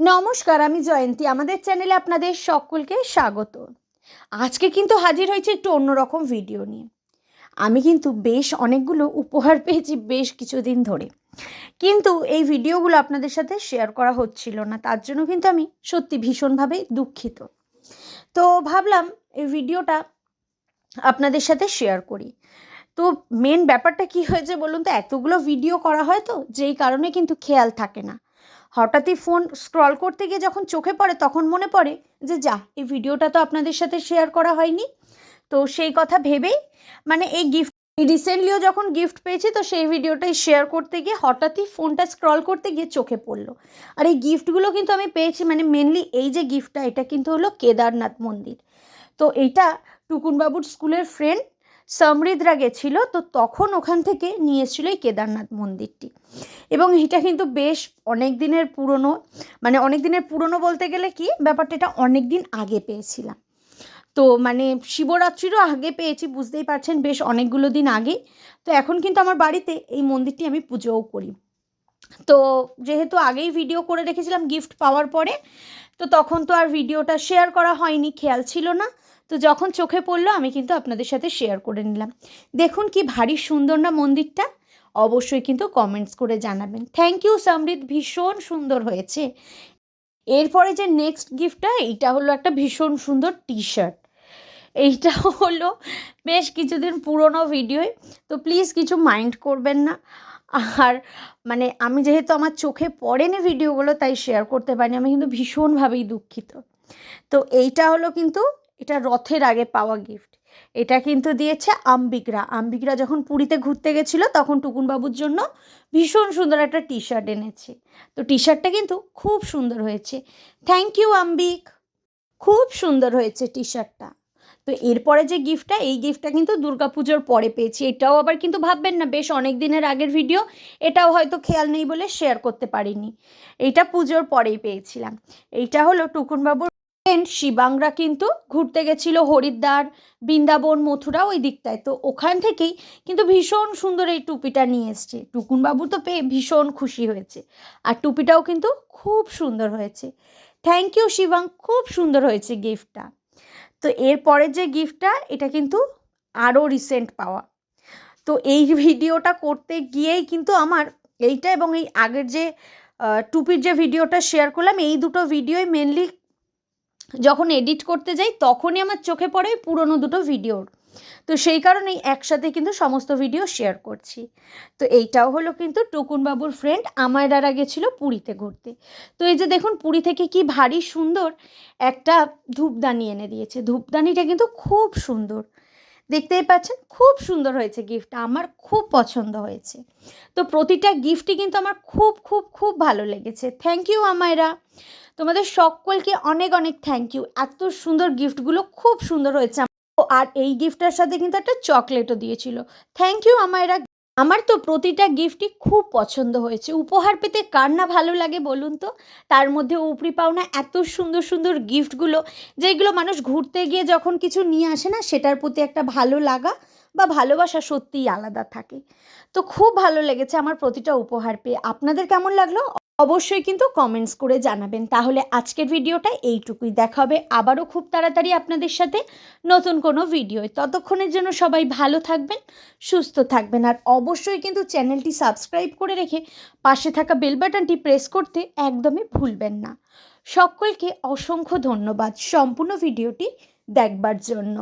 নমস্কার, আমি জয়ন্তী। আমাদের চ্যানেলে আপনাদের সকলকে স্বাগত। আজকে কিন্তু হাজির হয়েছে একটু অন্যরকম ভিডিও নিয়ে। আমি কিন্তু বেশ অনেকগুলো উপহার পেয়েছি বেশ কিছুদিন ধরে। কিন্তু এই ভিডিওগুলো আপনাদের সাথে শেয়ার করা হচ্ছিল না। তার জন্য কিন্তু আমি সত্যি ভীষণভাবে দুঃখিত। তো ভাবলাম এই ভিডিওটা আপনাদের সাথে শেয়ার করি। তো মেন ব্যাপারটা কি হয়েছে বলুন তো? এতগুলো ভিডিও করা হয় তো, যেই কারণে কিন্তু খেয়াল থাকে না। হঠাৎই ফোন স্ক্রল করতে গিয়ে যখন চোখে পড়ে তখন মনে পড়ে যে, যা, এই ভিডিওটা তো আপনাদের সাথে শেয়ার করা হয়নি। তো সেই কথা ভেবেই মানে এই গিফট রিসেন্টলিও যখন গিফট পেয়েছি, তো সেই ভিডিওটাই শেয়ার করতে গিয়ে হঠাৎই ফোনটা স্ক্রল করতে গিয়ে চোখে পড়ল। আর এই গিফটগুলো কিন্তু আমি পেয়েছি মানে মেনলি এই যে গিফটটা এটা কিন্তু হলো কেদারনাথ মন্দির। তো এইটা টুকুনবাবুর স্কুলের ফ্রেন্ড সমৃদ্ধরা গেছিল, তো তখন ওখান থেকে নিয়ে এসেছিল এই কেদারনাথ মন্দিরটি। এবং এটা কিন্তু বেশ অনেক দিনের পুরনো মানে অনেক দিনের পুরনো বলতে গেলে কি, ব্যাপারটা এটা অনেক দিন আগে পেয়েছিলাম। তো মানে শিবরাত্রিরও আগে পেয়েছি, বুঝতেই পারছেন, বেশ অনেকগুলো দিন আগে। তো এখন কিন্তু আমার বাড়িতে এই মন্দিরটি আমি পুজোও করি। তো যেহেতু আগেই ভিডিও করে রেখেছিলাম গিফট পাওয়ার পরে, তো তখন তো আর ভিডিওটা শেয়ার করা হয়নি, খেয়াল ছিল না। তো যখন চোখে পড়ল, আমি কিন্তু আপনাদের সাথে শেয়ার করে নিলাম। দেখুন কি ভারী সুন্দর না মন্দিরটা? অবশ্যই কিন্তু কমেন্টস করে জানাবেন। থ্যাংক ইউ সমৃদ্ধ ভীষণ সুন্দর হয়েছে। এরপরে যে নেক্সট গিফটটা এইটা হলো একটা ভীষণ সুন্দর টি শার্ট এইটা হলো বেশ কিছুদিন পুরনো ভিডিওয় তো প্লিজ কিছু মাইন্ড করবেন না। আর মানে আমি যেহেতু আমার চোখে পড়েনি ভিডিওগুলো তাই শেয়ার করতে পারিনি। আমি কিন্তু ভীষণভাবেই দুঃখিত। তো এইটা হলো কিন্তু এটা রথের আগে পাওয়া গিফট এটা কিন্তু দিয়েছে আম্বিকরা। আম্বিকরা যখন পুরীতে ঘুরতে গেছিল, তখন টুকুনবাবুর জন্য ভীষণ সুন্দর একটা টি শার্ট এনেছে। তো টি শার্টটা কিন্তু খুব সুন্দর হয়েছে। Thank you Ambik. খুব সুন্দর হয়েছে টি। শার্টটা তো এরপরে যে গিফটটা এই গিফটটা কিন্তু দুর্গাপুজোর পরে পেয়েছি। এটাও আবার কিন্তু ভাববেন না, বেশ অনেক দিনের আগের ভিডিও এটাও হয়তো খেয়াল নেই বলে শেয়ার করতে পারিনি। এইটা পুজোর পরেই পেয়েছিলাম। এইটা হলো টুকুনবাবুর শিবাংরা কিন্তু ঘুরতে গেছিল হরিদ্বার, বৃন্দাবন মথুরা ওই দিকটায়। তো ওখান থেকেই কিন্তু ভীষণ সুন্দর এই টুপিটা নিয়ে এসছে। টুকুনবাবু তো পেয়ে ভীষণ খুশি হয়েছে। আর টুপিটাও কিন্তু খুব সুন্দর হয়েছে। থ্যাংক ইউ শিবাং, খুব সুন্দর হয়েছে গিফটটা। তো এরপরে যে গিফটটা, এটা কিন্তু আরও রিসেন্ট পাওয়া। তো এই ভিডিওটা করতে গিয়েই কিন্তু আমার এইটা এবং এই আগের যে টুপির যে ভিডিওটা শেয়ার করলাম, এই দুটো ভিডিওই মেনলি যখন এডিট করতে যাই, তখনই আমার চোখে পড়ে পুরনো দুটো ভিডিওর তো সেই কারণেই একসাথে কিন্তু সমস্ত ভিডিও শেয়ার করছি। তো এইটাও হলো কিন্তু টুকুনবাবুর ফ্রেন্ড আমার দ্বারা গেছিল পুরীতে ঘুরতে। তো এই যে দেখুন, পুরী থেকে কি ভারী সুন্দর একটা ধূপদানি এনে দিয়েছে। ধূপদানিটা কিন্তু খুব সুন্দর। দেখতেই পাচ্ছেন, খুব সুন্দর হয়েছে গিফটটা আমার খুব পছন্দ হয়েছে। তো প্রতিটা গিফটই কিন্তু আমার খুব খুব খুব ভালো লেগেছে। Thank you Amaira. তোমাদের সকলকে অনেক অনেক থ্যাংক ইউ এত সুন্দর গিফটগুলো খুব সুন্দর হয়েছে। আর এই গিফটটার সাথে কিন্তু একটা চকলেটও দিয়েছিল। থ্যাংক ইউ আমার এরা আমার তো প্রতিটা গিফটই খুব পছন্দ হয়েছে। উপহার পেতে কার না ভালো লাগে বলুন তো? তার মধ্যে উপরি পাওনা এত সুন্দর সুন্দর গিফটগুলো যেগুলো মানুষ ঘুরতে গিয়ে যখন কিছু নিয়ে আসে না, সেটার প্রতি একটা ভালো লাগা বা ভালোবাসা সত্যিই আলাদা থাকে। তো খুব ভালো লেগেছে আমার প্রতিটা উপহার পেয়ে। আপনাদের কেমন লাগল? অবশ্যই কিন্তু কমেন্টস করে জানাবেন। তাহলে আজকের ভিডিওটা এইটুকুই। দেখা হবে আবারও খুব তাড়াতাড়ি আপনাদের সাথে নতুন কোনো ভিডিও ততক্ষণের জন্য সবাই ভালো থাকবেন, সুস্থ থাকবেন। আর অবশ্যই কিন্তু চ্যানেলটি সাবস্ক্রাইব করে রেখে পাশে থাকা বেল বাটনটি প্রেস করতে একদমই ভুলবেন না। সকলকে অসংখ্য ধন্যবাদ সম্পূর্ণ ভিডিওটি দেখবার জন্য।